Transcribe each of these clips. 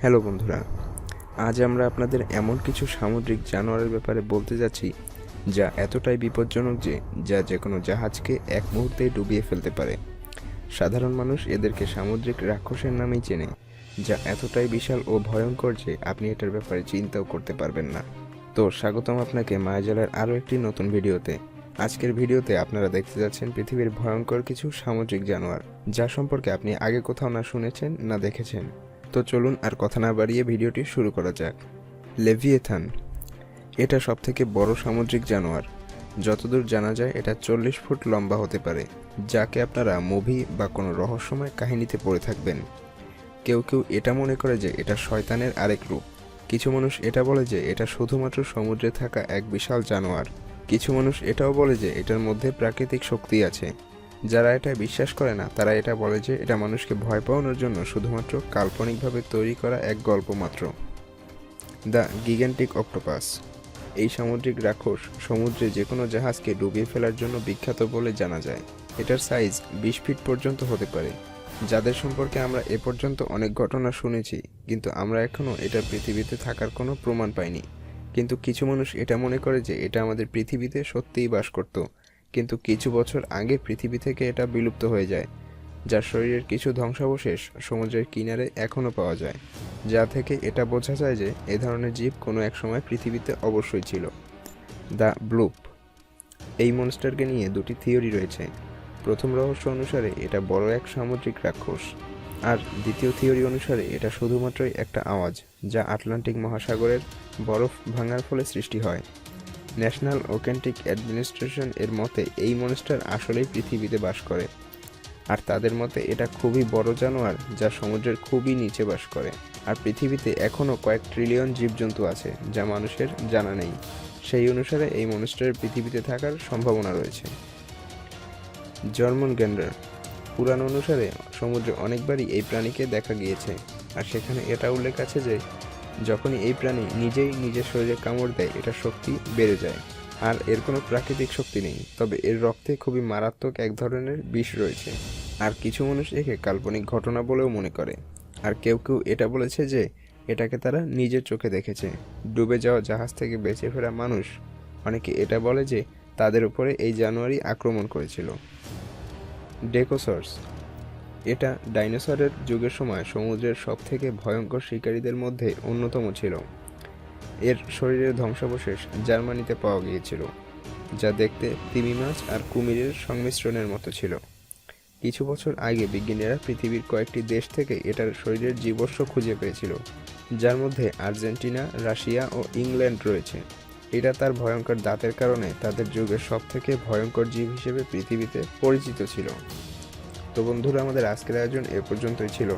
Hello বন্ধুরা, আজ আমরা আপনাদের এমন কিছু সামুদ্রিক জানোয়ারের ব্যাপারে বলতে যাচ্ছি, যা এতটাই বিপজ্জনক যে, যা যে কোনো জাহাজকে এক মুহূর্তে ডুবিয়ে ফেলতে পারে। সাধারণ মানুষ এদেরকে সামুদ্রিক রাক্ষসের নামেই চেনে, যা এতটাই বিশাল ও ভয়ঙ্কর যে, আপনি এটার ব্যাপারে চিন্তাও করতে পারবেন না। তো স্বাগতম আপনাকে মায়াজালের আরও একটি নতুন ভিডিওতে। আজকের ভিডিওতে আপনারা দেখতে যাচ্ছেন পৃথিবীর ভয়ঙ্কর কিছু সামুদ্রিক জানোয়ার, যা সম্পর্কে আপনি আগে কোথাও না শুনেছেন, না দেখেছেন। তো চলুন আর কথা না বাড়িয়ে ভিডিওটি শুরু করা যাক। লেভিয়েথান, এটা সবথেকে বড় সামুদ্রিক জানোয়ার। যতদূর জানা যায়, এটা চল্লিশ ফুট লম্বা হতে পারে, যাকে আপনারা মুভি বা কোনো রহস্যময় কাহিনীতে পড়ে থাকবেন। কেউ কেউ এটা মনে করে যে এটা শয়তানের আরেক রূপ। কিছু মানুষ এটা বলে যে এটা শুধুমাত্র সমুদ্রে থাকা এক বিশাল জানোয়ার। কিছু মানুষ এটাও বলে যে এটার মধ্যে প্রাকৃতিক শক্তি আছে। যারা এটা বিশ্বাস করে না, তারা এটা বলে যে এটা মানুষকে ভয় পাওয়ানোর জন্য শুধুমাত্র কাল্পনিকভাবে তৈরি করা এক গল্প মাত্র। The gigantic octopus. এই সামুদ্রিক রাক্ষস সমুদ্রে যে কোনো জাহাজকে ডুবিয়ে ফেলার জন্য বিখ্যাত বলে জানা যায়। এটার সাইজ বিশ ফিট পর্যন্ত হতে পারে। যাদের সম্পর্কে আমরা এ পর্যন্ত অনেক ঘটনা শুনেছি, কিন্তু আমরা এখনও এটা পৃথিবীতে থাকার কোনো প্রমাণ পাইনি। কিন্তু কিছু মানুষ এটা মনে করে যে এটা আমাদের পৃথিবীতে সত্যিই বাস করত। কিন্তু কিছু বছর আগে পৃথিবী থেকে এটা বিলুপ্ত হয়ে যায় যার শরীরের কিছু ধ্বংসাবশেষ সমুদ্রের কিনারে এখনও পাওয়া যায়, যা থেকে এটা বোঝা যায় যে এ ধরনের জীব কোনো এক সময় পৃথিবীতে অবশ্যই ছিল। The bloop. এই মনস্টারকে নিয়ে দুটি থিওরি রয়েছে। প্রথম রহস্য অনুসারে এটা বড় এক সামুদ্রিক রাক্ষস, আর দ্বিতীয় থিওরি অনুসারে এটা শুধুমাত্রই একটা আওয়াজ, যা আটলান্টিক মহাসাগরের বরফ ভাঙার ফলে সৃষ্টি হয়। ন্যাশনাল ওকেন্টিক অ্যাডমিনিস্ট্রেশন এর মতে, এই মনস্টার আসলেই পৃথিবীতে বাস করে। আর তাদের মতে, এটা খুবই বড় জানোয়ার যা সমুদ্রের খুবই নিচে বাস করে। আর পৃথিবীতে এখনও কয়েক ট্রিলিয়ন জীবজন্তু আছে, যা মানুষের জানা নেই। সেই অনুসারে এই মনস্টারের পৃথিবীতে থাকার সম্ভাবনা রয়েছে। জর্মন গ্যান্ডার, পুরাণ অনুসারে সমুদ্রে অনেকবারই এই প্রাণীকে দেখা গিয়েছে। আর সেখানে এটা উল্লেখ আছে যে যখনই এই প্রাণী নিজেই নিজের শরীরে কামড় দেয়, এটা শক্তি বেড়ে যায়। আর এর কোনো প্রাকৃতিক শক্তি নেই, তবে এর রক্তে খুবই মারাত্মক এক ধরনের বিষ রয়েছে। আর কিছু মানুষ একে কাল্পনিক ঘটনা বলেও মনে করে। আর কেউ কেউ এটা বলেছে যে, এটাকে তারা নিজের চোখে দেখেছে। ডুবে যাওয়া জাহাজ থেকে বেঁচে ফেরা মানুষ অনেকে এটা বলে যে, তাদের উপরে এই জানুয়ারি আক্রমণ করেছিল। ডেকোসর্স এটা ডাইনোসরের যুগের সময় সমুদ্রের সবথেকে ভয়ঙ্কর শিকারীদের মধ্যে অন্যতম ছিল। এর শরীরের ধ্বংসাবশেষ জার্মানিতে পাওয়া গিয়েছিল, যা দেখতে তিমি মাছ আর কুমিরের সংমিশ্রণের মতো ছিল। কিছু বছর আগে বিজ্ঞানীরা পৃথিবীর কয়েকটি দেশ থেকে এটার শরীরের জীবস্ব খুঁজে পেয়েছিল, যার মধ্যে আর্জেন্টিনা, রাশিয়া ও ইংল্যান্ড রয়েছে। এটা তার ভয়ঙ্কর দাঁতের কারণে তাদের যুগের সবথেকে ভয়ঙ্কর জীব হিসেবে পৃথিবীতে পরিচিত ছিল। তো বন্ধুরা, আমাদের আজকের আয়োজন এ পর্যন্তই ছিল।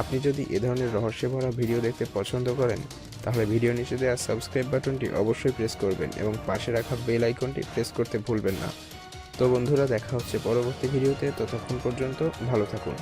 আপনি যদি এ ধরনের রহস্যে ভরা ভিডিও দেখতে পছন্দ করেন, তাহলে ভিডিও নিচে দেওয়া সাবস্ক্রাইব বাটনটি অবশ্যই প্রেস করবেন এবং পাশে রাখা বেল আইকনটি প্রেস করতে ভুলবেন না। তো বন্ধুরা, দেখা হচ্ছে পরবর্তী ভিডিওতে। ততক্ষণ পর্যন্ত ভালো থাকুন।